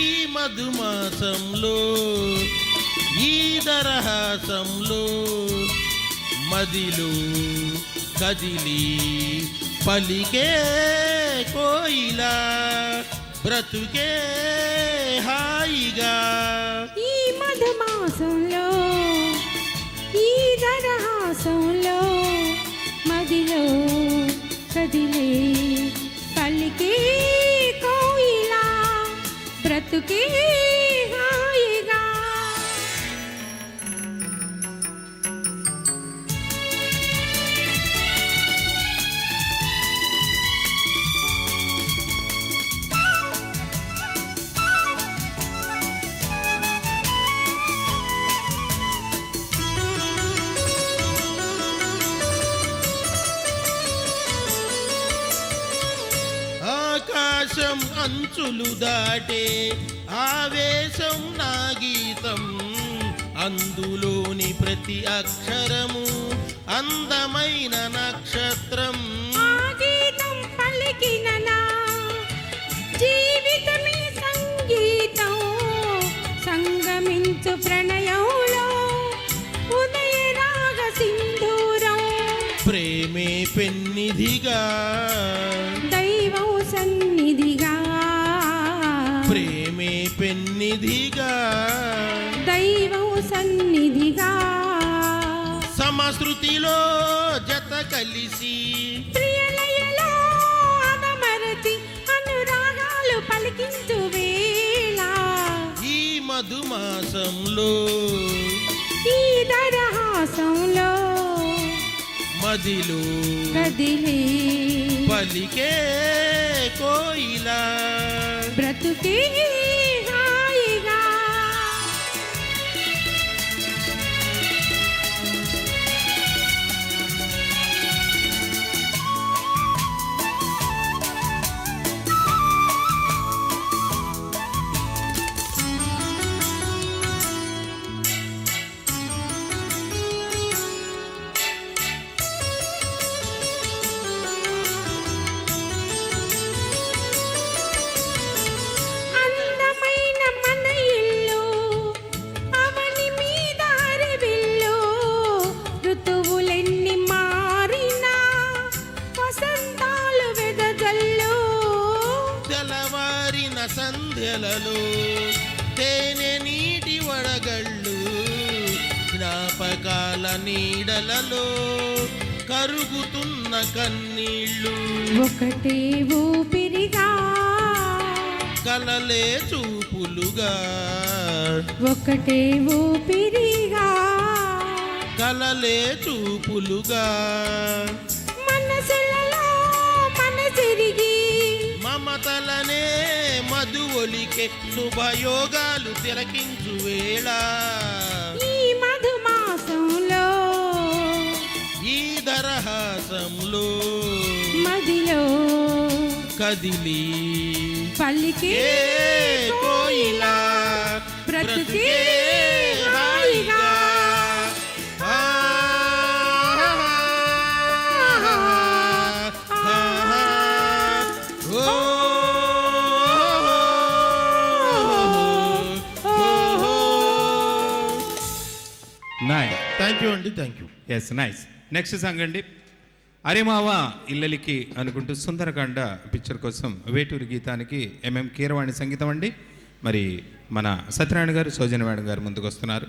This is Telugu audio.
ఈ మధుమాసంలో ఈ దరహాసంలో మదిలో కదిలి పలికే కోయిలా బ్రతుకే హాయిగా. ఈ మధుమాసంలో ఈ దరహాసంలో మదిలో కదిలే పలికే బ్రతుకే హాయిగా ఆకాశం అంచులు దాటే అందులోని ప్రతి అక్షరము అందమైన నక్షత్రం. సంగమించు ప్రణయంలో ఉదయ రాగ సింధూరం. ప్రేమే పెన్నిధిగా. దైవం సన్నిధిగా. ప్రేమే పెన్నిధిగా. దైవం సన్నిధిగా సమశృతిలో జత కలిసి ప్రియలయలో అదమరచి అనురాగాలు పలికించు వేళ. ఈ మధుమాసంలో ఈ దరహాసంలో మదిలో కదిలే పలికే కోయిలా బ్రతుకే తెల్లవారిన సంధ్యలలో తేనె నీటి వడగళ్ళు జ్ఞాపకాల నీడలలో కరుగుతున్న కన్నీళ్ళు. ఒకటే ఊపిరిగా కలలే చూపులుగా. ఒకటే ఊపిరిగా కలలే చూపులుగా. మనసులలో మనసిరిగి మమతలనే మధువొలికే శుభయోగాలు తిలకించు వేళ. ఈ మధుమాసంలో ఈ దరహాసంలో మదిలో కదిలి పలికే నాయ్ థ్యాంక్ యూ అండి thank you yes nice next song అండి అరే మావా ఇల్లలికి అనుకుంటూ సుందరకాండ పిక్చర్ కోసం వేటూరి గీతానికి ఎంఎం కీరవాణి సంగీతం అండి. మరి మన సత్యనారాయణ గారు సౌజన్య మేడం గారు ముందుకు వస్తున్నారు